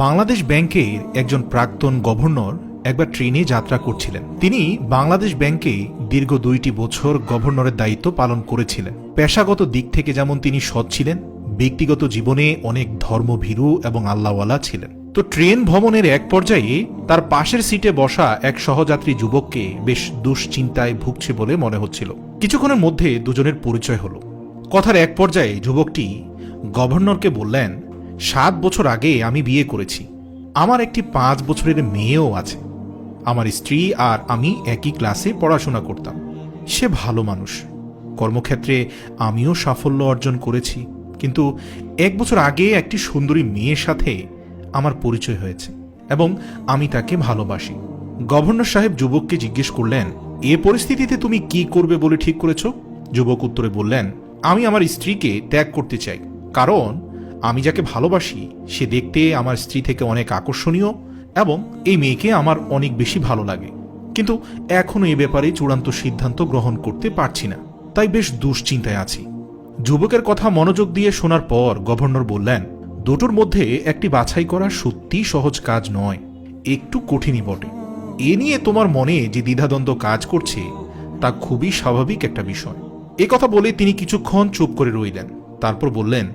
বাংলাদেশ ব্যাংকের একজন প্রাক্তন গভর্নর একবার ট্রেনে যাত্রা করছিলেন। তিনি বাংলাদেশ ব্যাংকে দীর্ঘ দুইটি বছর গভর্নরের দায়িত্ব পালন করেছিলেন। পেশাগত দিক থেকে যেমন তিনি সৎ ছিলেন, ব্যক্তিগত জীবনে অনেক ধর্মভীরু এবং আল্লাহওয়ালা ছিলেন। তো ট্রেন ভ্রমণের এক পর্যায়ে তার পাশের সিটে বসা এক সহযাত্রী যুবককে বেশ দুশ্চিন্তায় ভুগছে বলে মনে হচ্ছিল। কিছুক্ষণের মধ্যে দুজনের পরিচয় হলো। কথার এক পর্যায়ে যুবকটি গভর্নরকে বললেন সাত বছর আগে আমি বিয়ে করেছি। আমার একটি পাঁচ বছরের মেয়েও আছে। আমার স্ত্রী আর আমি একই ক্লাসে পড়াশোনা করতাম। সে ভালো মানুষ। কর্মক্ষেত্রে আমিও সাফল্য অর্জন করেছি। কিন্তু এক বছর আগে একটি সুন্দরী মেয়ের সাথে আমার পরিচয় হয়েছে এবং আমি তাকে ভালোবাসি। গভর্নর সাহেব যুবককে জিজ্ঞেস করলেন, এ পরিস্থিতিতে তুমি কি করবে বলে ঠিক করেছ? যুবক উত্তরে বললেন, আমি আমার স্ত্রীকে ত্যাগ করতে চাই। কারণ আমি যাকে ভালোবাসি, সে দেখতে আমার স্ত্রী থেকে অনেক আকর্ষণীয় এবং এই মেয়েকে আমার অনেক বেশি ভালো লাগে। কিন্তু এখনও এ ব্যাপারে চূড়ান্ত সিদ্ধান্ত গ্রহণ করতে পারছি না, তাই বেশ দুশ্চিন্তায় আছি। যুবকের কথা মনোযোগ দিয়ে শোনার পর গভর্নর বললেন, দুটোর মধ্যে একটি বাছাই করা সত্যিই সহজ কাজ নয়, একটু কঠিনই বটে। এ নিয়ে তোমার মনে যে দ্বিধাদ্বন্দ্ব কাজ করছে, তা খুবই স্বাভাবিক একটা বিষয়। এ কথা বলে তিনি কিছুক্ষণ চুপ করে রইলেন, তারপর বললেন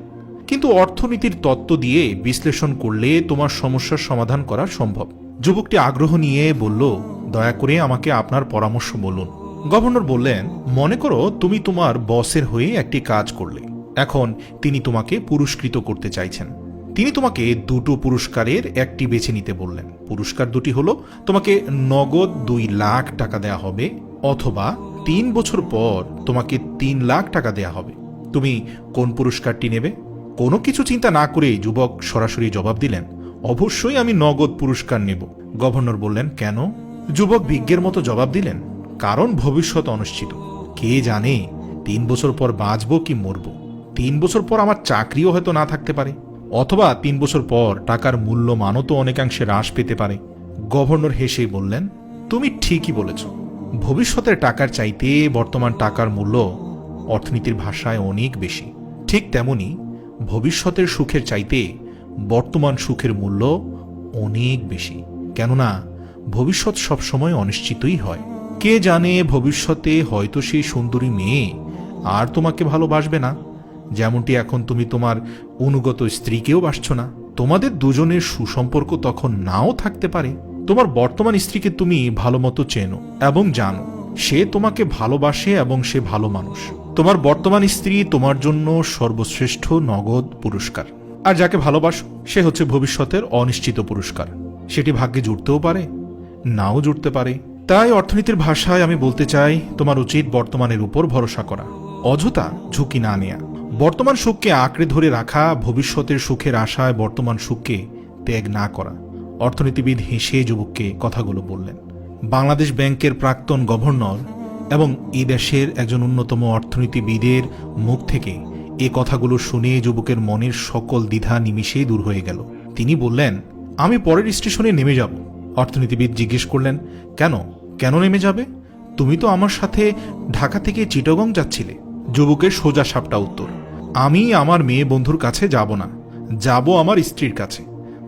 কিন্তু অর্থনীতির তত্ত্ব দিয়ে বিশ্লেষণ করলে তোমার সমস্যার সমাধান করা সম্ভব। যুবকটি আগ্রহ নিয়ে বলল, দয়া করে আমাকে আপনার পরামর্শ বলুন। গভর্নর বললেন, মনে করো তুমি তোমার বসের হয়ে একটি কাজ করলে। এখন তিনি তোমাকে পুরস্কৃত করতে চাইছেন। তিনি তোমাকে দুটো পুরস্কারের একটি বেছে নিতে বললেন। পুরস্কার দুটি হলো, তোমাকে নগদ দুই লাখ টাকা দেয়া হবে, অথবা তিন বছর পর তোমাকে তিন লাখ টাকা দেয়া হবে। তুমি কোন পুরস্কারটি নেবে? কোনো কিছু চিন্তা না করেই যুবক সরাসরি জবাব দিলেন, অবশ্যই আমি নগদ পুরস্কার নেব। গভর্নর বললেন, কেন? যুবক বিজ্ঞের মতো জবাব দিলেন, কারণ ভবিষ্যৎ অনিশ্চিত। কে জানে, তিন বছর পর বাঁচব কি মরব? তিন বছর পর আমার চাকরিও হয়তো না থাকতে পারে। অথবা তিন বছর পর টাকার মূল্য মানও অনেকাংশে হ্রাস পেতে পারে। গভর্নর হেসেই বললেন, তুমি ঠিকই বলেছ। ভবিষ্যতের টাকার চাইতে বর্তমান টাকার মূল্য অর্থনীতির ভাষায় অনেক বেশি। ঠিক তেমনি ভবিষ্যতের সুখের চাইতে বর্তমান সুখের মূল্য অনেক বেশি। কেননা, ভবিষ্যৎ সবসময় অনিশ্চিতই হয়। কে জানে ভবিষ্যতে হয়তো সেই সুন্দরী মেয়ে আর তোমাকে ভালোবাসবে না? যেমনটি এখন তুমি তোমার অনুগত স্ত্রীকেও বাসছ না। তোমাদের দুজনের সুসম্পর্ক তখন নাও থাকতে পারে। তোমার বর্তমান স্ত্রীকে তুমি ভালো মতো চেনো এবং জানো। সে তোমাকে ভালোবাসে এবং সে ভালো মানুষ। তোমার বর্তমান স্ত্রী তোমার জন্য সর্বশ্রেষ্ঠ নগদ পুরস্কার। আর যাকে ভালোবাসো, সে হচ্ছে ভবিষ্যতের অনিশ্চিত পুরস্কার। সেটি ভাগ্যে জুটতেও পারে, নাও জুটতে পারে। তাই অর্থনীতির ভাষায় আমি বলতে চাই, তোমার উচিত বর্তমানের উপর ভরসা করা, অযথা ঝুঁকি না নেয়া। বর্তমান সুখকে আঁকড়ে ধরে রাখা, ভবিষ্যতের সুখের আশায় বর্তমান সুখকে ত্যাগ না করা। অর্থনীতিবিদ হেসে যুবককে কথাগুলো বললেন। বাংলাদেশ ব্যাংকের প্রাক্তন গভর্নর এবং এই দেশের একজন অন্যতম অর্থনীতিবিদের মুখ থেকে এ কথাগুলো শুনে যুবকের মনের সকল দ্বিধা নিমিষেই দূর হয়ে গেল। তিনি বললেন, আমি পরের স্টেশনে নেমে যাব। অর্থনীতিবিদ জিজ্ঞেস করলেন, কেন? কেন নেমে যাবে? তুমি তো আমার সাথে ঢাকা থেকে চিটগং যাচ্ছিলে। যুবকের সোজা সাপটা উত্তর, আমি আমার মেয়ে বন্ধুর কাছে যাব না, যাব আমার স্ত্রীর কাছে।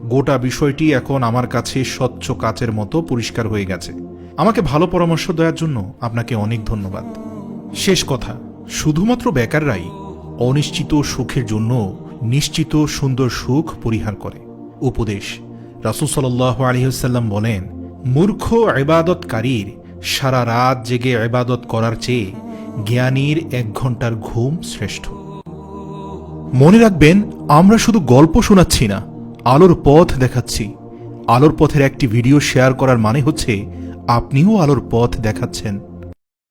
গোটা বিষয়টি এখন আমার কাছে স্বচ্ছ কাচের মতো পরিষ্কার হয়ে গেছে। আমাকে ভালো পরামর্শ দেওয়ার জন্য আপনাকে অনেক ধন্যবাদ। শেষ কথা, শুধুমাত্র বেকাররাই অনিশ্চিত সুখের জন্য নিশ্চিত সুন্দর সুখ পরিহার করে। উপদেশ, রাসুল সাল্লাহ আলহিহাল্লাম বলেন, মূর্খ এবাদতকারীর সারা রাত জেগে এবাদত করার চেয়ে জ্ঞানীর এক ঘণ্টার ঘুম শ্রেষ্ঠ। মনে রাখবেন, আমরা শুধু গল্প শোনাচ্ছি না, আলোর পথ দেখাচ্ছি। আলোর পথের একটি ভিডিও শেয়ার করার মানে হচ্ছে আপনিও আলোর পথ দেখাচ্ছেন।